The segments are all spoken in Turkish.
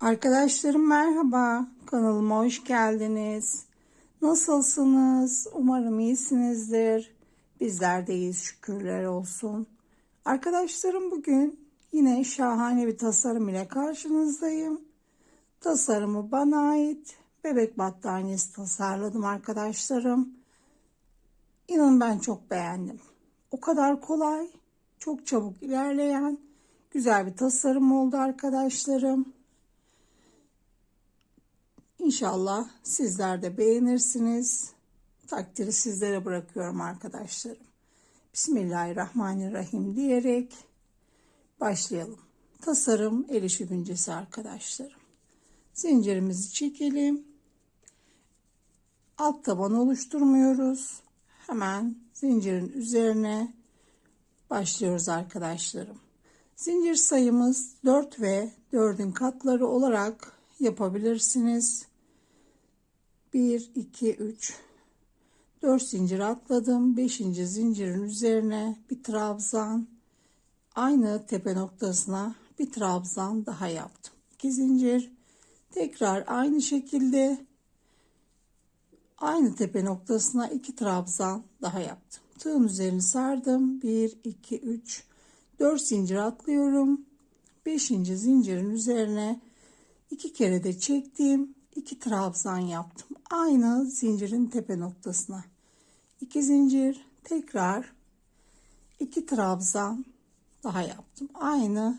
Arkadaşlarım merhaba. Kanalıma hoş geldiniz. Nasılsınız? Umarım iyisinizdir. Bizler de iyiyiz şükürler olsun. Arkadaşlarım bugün yine şahane bir tasarım ile karşınızdayım. Tasarımı bana ait bebek battaniyesi tasarladım arkadaşlarım. İnanın ben çok beğendim. O kadar kolay, çok çabuk ilerleyen güzel bir tasarım oldu arkadaşlarım. İnşallah sizler de beğenirsiniz. Takdiri sizlere bırakıyorum arkadaşlarım. Bismillahirrahmanirrahim diyerek başlayalım. Tasarım el işi güncesi arkadaşlarım. Zincirimizi çekelim. Alt taban oluşturmuyoruz. Hemen zincirin üzerine başlıyoruz arkadaşlarım. Zincir sayımız 4 ve 4'ün katları olarak yapabilirsiniz. 1, 2, 3, 4 zincir atladım. 5. zincirin üzerine bir trabzan. Aynı tepe noktasına bir trabzan daha yaptım. 2 zincir. Tekrar aynı şekilde aynı tepe noktasına iki trabzan daha yaptım. Tığın üzerini sardım. 1, 2, 3, 4 zincir atlıyorum. 5. zincirin üzerine iki kere de çektim. 2 trabzan yaptım. Aynı zincirin tepe noktasına. 2 zincir tekrar 2 trabzan daha yaptım. Aynı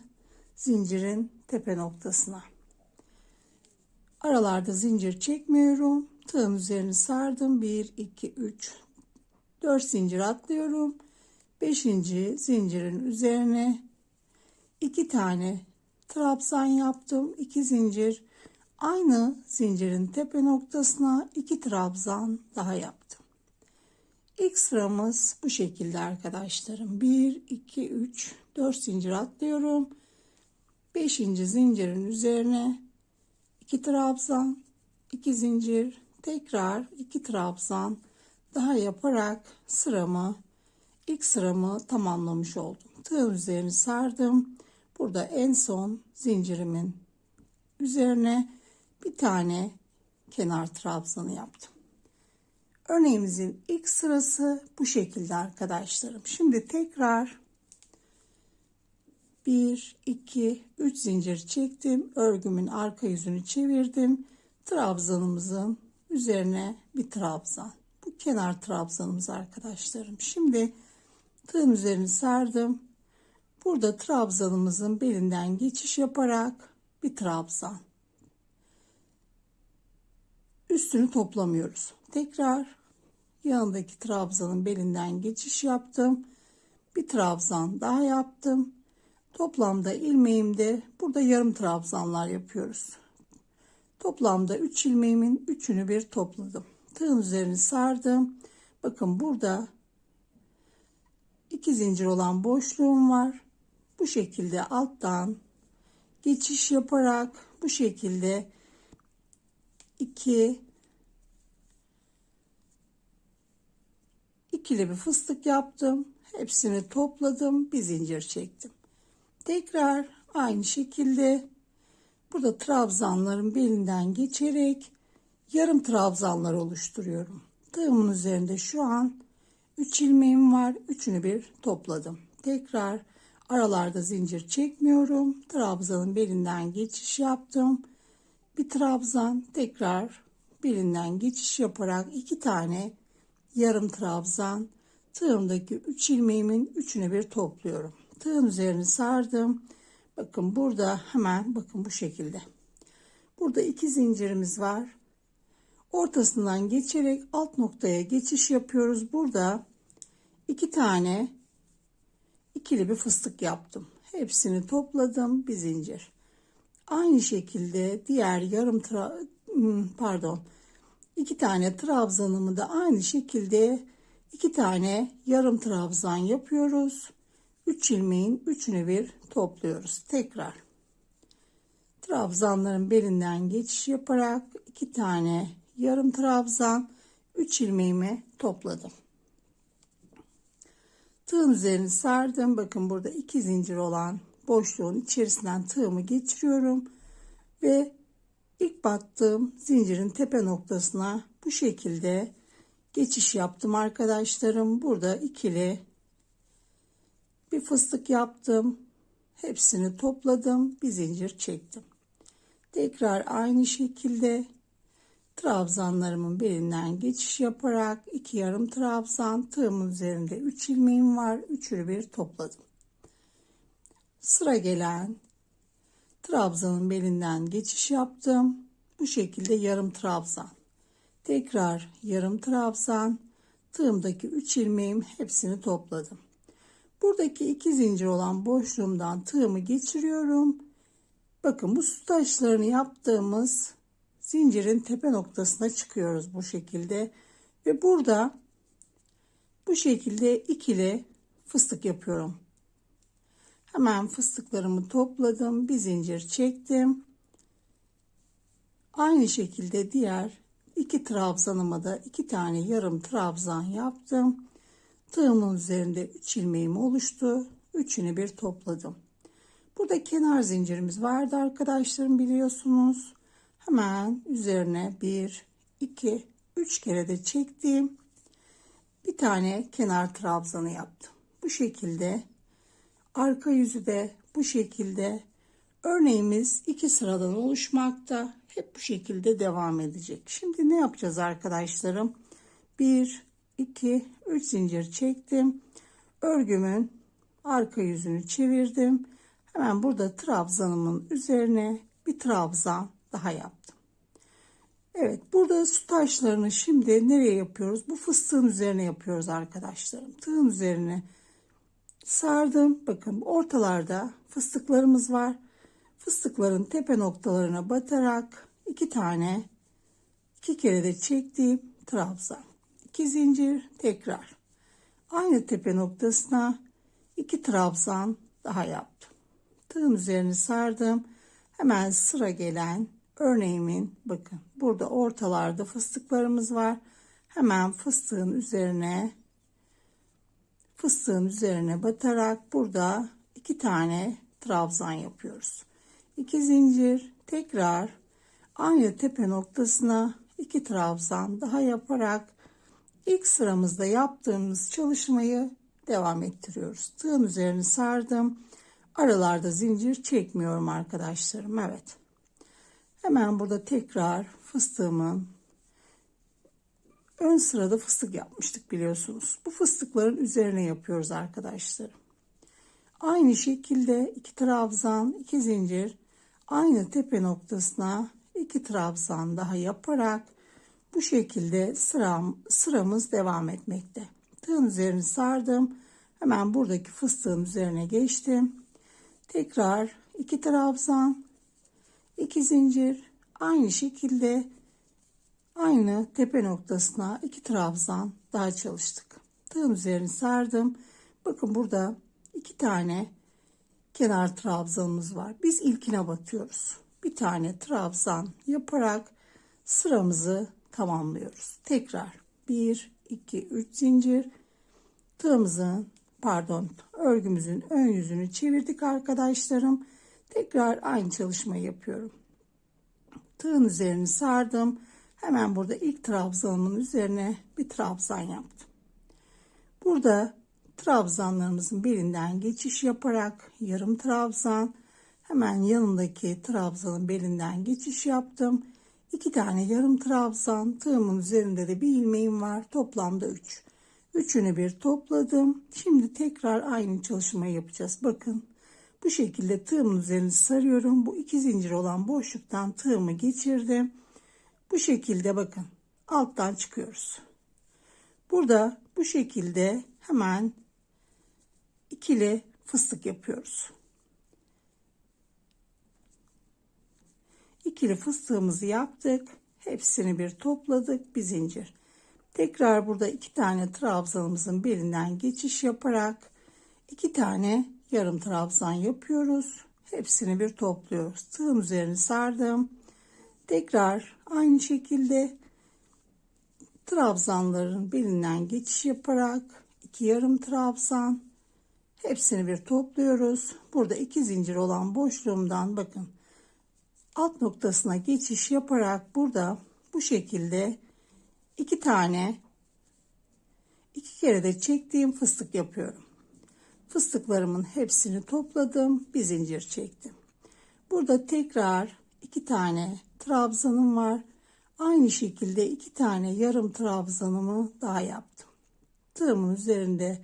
zincirin tepe noktasına. Aralarda zincir çekmiyorum. Tığın üzerini sardım. 1 2 3 4 zincir atlıyorum. 5. zincirin üzerine 2 tane trabzan yaptım. 2 zincir aynı zincirin tepe noktasına 2 trabzan daha yaptım. İlk sıramız bu şekilde arkadaşlarım. 1 2 3 4 zincir atlıyorum. 5. zincirin üzerine 2 trabzan, 2 zincir, tekrar 2 trabzan daha yaparak sıramı ilk sıramı tamamlamış oldum. Tığ üzerini sardım. Burada en son zincirimin üzerine bir tane kenar trabzanı yaptım. Örneğimizin ilk sırası bu şekilde arkadaşlarım. Şimdi tekrar 1 2 3 zincir çektim. Örgümün arka yüzünü çevirdim. Trabzanımızın üzerine bir trabzan. Bu kenar trabzanımız arkadaşlarım. Şimdi tığın üzerini sardım. Burada trabzanımızın belinden geçiş yaparak bir trabzan. Üstünü toplamıyoruz. Tekrar yanındaki trabzanın belinden geçiş yaptım. Bir trabzan daha yaptım. Toplamda ilmeğimde burada yarım trabzanlar yapıyoruz. Toplamda 3 ilmeğimin üçünü bir topladım. Tığın üzerini sardım. Bakın burada iki zincir olan boşluğum var. Bu şekilde alttan geçiş yaparak bu şekilde 2 ikili bir fıstık yaptım. Hepsini topladım. Bir zincir çektim. Tekrar aynı şekilde burada trabzanların belinden geçerek yarım trabzanlar oluşturuyorum. Tığımın üzerinde şu an 3 ilmeğim var. Üçünü bir topladım. Tekrar aralarda zincir çekmiyorum. Trabzanın belinden geçiş yaptım. Bir trabzan tekrar belinden geçiş yaparak iki tane yarım trabzan tığımdaki 3 ilmeğimin üçünü bir topluyorum. Tığın üzerini sardım. Bakın burada hemen bakın bu şekilde. Burada iki zincirimiz var. Ortasından geçerek alt noktaya geçiş yapıyoruz. Burada iki tane ikili bir fıstık yaptım. Hepsini topladım. Bir zincir. Aynı şekilde diğer yarım tra hmm, pardon iki tane trabzanımı da aynı şekilde iki tane yarım trabzan yapıyoruz. 3 ilmeğin üçünü bir topluyoruz. Tekrar trabzanların belinden geçiş yaparak iki tane yarım trabzan 3 ilmeğimi topladım. Tığın üzerini sardım. Bakın burada iki zincir olan boşluğun içerisinden tığımı geçiriyorum Ve ilk battığım zincirin tepe noktasına bu şekilde geçiş yaptım arkadaşlarım. Burada ikili bir fıstık yaptım. Hepsini topladım. Bir zincir çektim. Tekrar aynı şekilde trabzanlarımın belinden geçiş yaparak iki yarım trabzan tığımın üzerinde 3 ilmeğim var. Üçünü bir topladım. Sıra gelen trabzanın belinden geçiş yaptım. Bu şekilde yarım trabzan. Tekrar yarım trabzan. Tığımdaki 3 ilmeğim hepsini topladım. Buradaki iki zincir olan boşluğumdan tığımı geçiriyorum. Bakın bu su taşlarını yaptığımız zincirin tepe noktasına çıkıyoruz bu şekilde. Ve burada bu şekilde ikili fıstık yapıyorum. Hemen fıstıklarımı topladım. Bir zincir çektim. Aynı şekilde diğer iki trabzanıma da iki tane yarım trabzan yaptım. Tığımın üzerinde 3 ilmeğim oluştu. Üçünü bir topladım. Burada kenar zincirimiz vardı arkadaşlarım biliyorsunuz. Hemen üzerine 1, 2, 3 kere de çektim. Bir tane kenar trabzanı yaptım. Bu şekilde arka yüzü de bu şekilde örneğimiz iki sıradan oluşmakta. Hep bu şekilde devam edecek. Şimdi ne yapacağız arkadaşlarım? 1, 2, 3 zincir çektim. Örgümün arka yüzünü çevirdim. Hemen burada trabzanımın üzerine bir trabzan daha yaptım. Evet burada su taşlarını şimdi nereye yapıyoruz? Bu fıstığın üzerine yapıyoruz arkadaşlarım. Tığın üzerine sardım. Bakın ortalarda fıstıklarımız var. Fıstıkların tepe noktalarına batarak iki tane iki kere de çektiğim trabzan. 2 zincir tekrar. Aynı tepe noktasına iki trabzan daha yaptım. Tığın üzerini sardım. Hemen sıra gelen örneğimin bakın burada ortalarda fıstıklarımız var. Hemen fıstığın üzerine fıstığın üzerine batarak burada iki tane trabzan yapıyoruz. İki zincir tekrar aynı tepe noktasına iki trabzan daha yaparak ilk sıramızda yaptığımız çalışmayı devam ettiriyoruz. Tığın üzerini sardım. Aralarda zincir çekmiyorum arkadaşlarım. Evet. Hemen burada tekrar fıstığımın ön sırada fıstık yapmıştık biliyorsunuz. Bu fıstıkların üzerine yapıyoruz arkadaşlarım. Aynı şekilde iki trabzan, iki zincir aynı tepe noktasına iki trabzan daha yaparak bu şekilde sıram, sıramız devam etmekte. Tığın üzerini sardım. Hemen buradaki fıstığın üzerine geçtim. Tekrar iki trabzan, iki zincir aynı şekilde aynı tepe noktasına iki trabzan daha çalıştık. Tığın üzerini sardım. Bakın burada iki tane kenar trabzanımız var. Biz ilkine batıyoruz. Bir tane trabzan yaparak sıramızı tamamlıyoruz. Tekrar 1 2 3 zincir tığımızın pardon örgümüzün ön yüzünü çevirdik arkadaşlarım. Tekrar aynı çalışmayı yapıyorum. Tığın üzerini sardım. Hemen burada ilk trabzanımın üzerine bir trabzan yaptım. Burada trabzanlarımızın birinden geçiş yaparak yarım trabzan hemen yanındaki trabzanın belinden geçiş yaptım. İki tane yarım trabzan tığımın üzerinde de bir ilmeğim var. Toplamda 3. Üç. Üçünü bir topladım. Şimdi tekrar aynı çalışmayı yapacağız. Bakın bu şekilde tığımın üzerini sarıyorum. Bu iki zincir olan boşluktan tığımı geçirdim. Bu şekilde bakın alttan çıkıyoruz. Burada bu şekilde hemen ikili fıstık yapıyoruz. İkili fıstığımızı yaptık. Hepsini bir topladık. Bir zincir. Tekrar burada iki tane trabzanımızın birinden geçiş yaparak iki tane yarım trabzan yapıyoruz. Hepsini bir topluyoruz. Tığın üzerini sardım. Tekrar aynı şekilde trabzanların birinden geçiş yaparak iki yarım trabzan hepsini bir topluyoruz. Burada iki zincir olan boşluğumdan bakın alt noktasına geçiş yaparak burada bu şekilde iki tane iki kere de çektiğim fıstık yapıyorum. Fıstıklarımın hepsini topladım. Bir zincir çektim. Burada tekrar iki tane trabzanım var. Aynı şekilde iki tane yarım trabzanımı daha yaptım. Tığımın üzerinde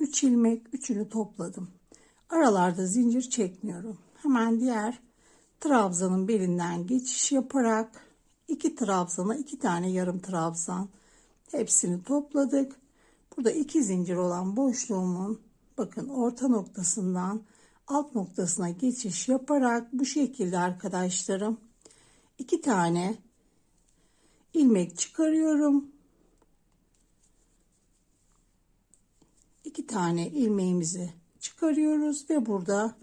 3 ilmek üçünü topladım. Aralarda zincir çekmiyorum. Hemen diğer trabzanın belinden geçiş yaparak iki trabzana iki tane yarım trabzan hepsini topladık. Burada iki zincir olan boşluğumun bakın orta noktasından alt noktasına geçiş yaparak bu şekilde arkadaşlarım iki tane ilmek çıkarıyorum. iki tane ilmeğimizi çıkarıyoruz ve burada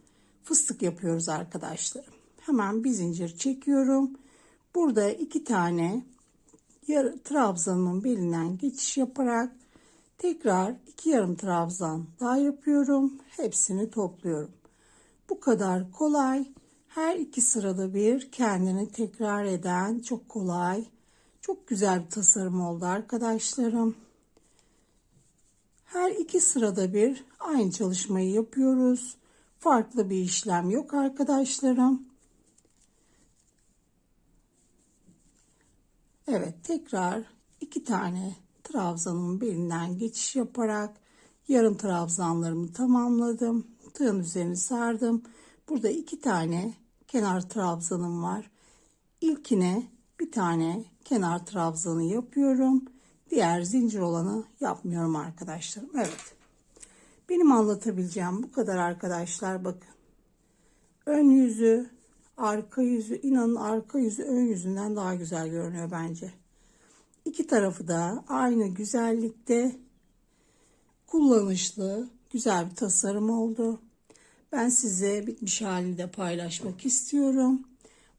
fıstık yapıyoruz arkadaşlarım. Hemen bir zincir çekiyorum. Burada iki tane trabzanın belinden geçiş yaparak tekrar iki yarım trabzan daha yapıyorum. Hepsini topluyorum. Bu kadar kolay. Her iki sırada bir kendini tekrar eden çok kolay. Çok güzel bir tasarım oldu arkadaşlarım. Her iki sırada bir aynı çalışmayı yapıyoruz. Farklı bir işlem yok arkadaşlarım. Evet tekrar iki tane trabzanın belinden geçiş yaparak yarım trabzanlarımı tamamladım. Tığın üzerini sardım. Burada iki tane kenar trabzanım var. İlkine bir tane kenar trabzanı yapıyorum. Diğer zincir olanı yapmıyorum arkadaşlarım. Evet. Benim anlatabileceğim bu kadar arkadaşlar bakın. Ön yüzü, arka yüzü, inanın arka yüzü ön yüzünden daha güzel görünüyor bence. İki tarafı da aynı güzellikte kullanışlı, güzel bir tasarım oldu. Ben size bitmiş halini paylaşmak istiyorum.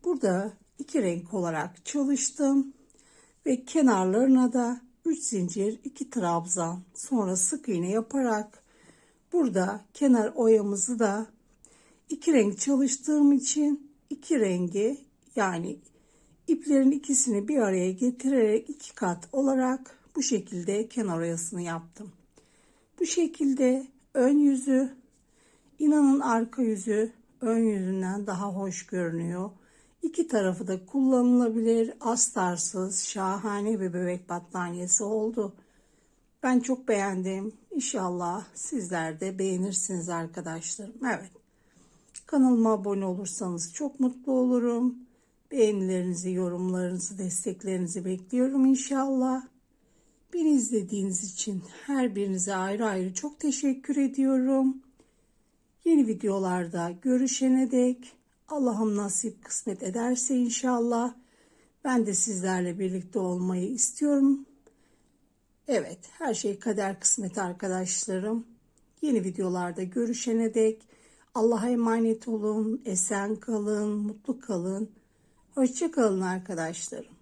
Burada iki renk olarak çalıştım ve kenarlarına da 3 zincir 2 trabzan sonra sık iğne yaparak burada kenar oyamızı da iki renk çalıştığım için iki rengi yani iplerin ikisini bir araya getirerek iki kat olarak bu şekilde kenar oyasını yaptım. Bu şekilde ön yüzü inanın arka yüzü ön yüzünden daha hoş görünüyor. İki tarafı da kullanılabilir. Astarsız, şahane bir bebek battaniyesi oldu. Ben çok beğendim. İnşallah sizler de beğenirsiniz arkadaşlarım. Evet. Kanalıma abone olursanız çok mutlu olurum. Beğenilerinizi, yorumlarınızı, desteklerinizi bekliyorum inşallah. Beni izlediğiniz için her birinize ayrı ayrı çok teşekkür ediyorum. Yeni videolarda görüşene dek Allah'ım nasip kısmet ederse inşallah ben de sizlerle birlikte olmayı istiyorum. Evet her şey kader kısmet arkadaşlarım. Yeni videolarda görüşene dek Allah'a emanet olun, esen kalın, mutlu kalın. Hoşça kalın arkadaşlarım.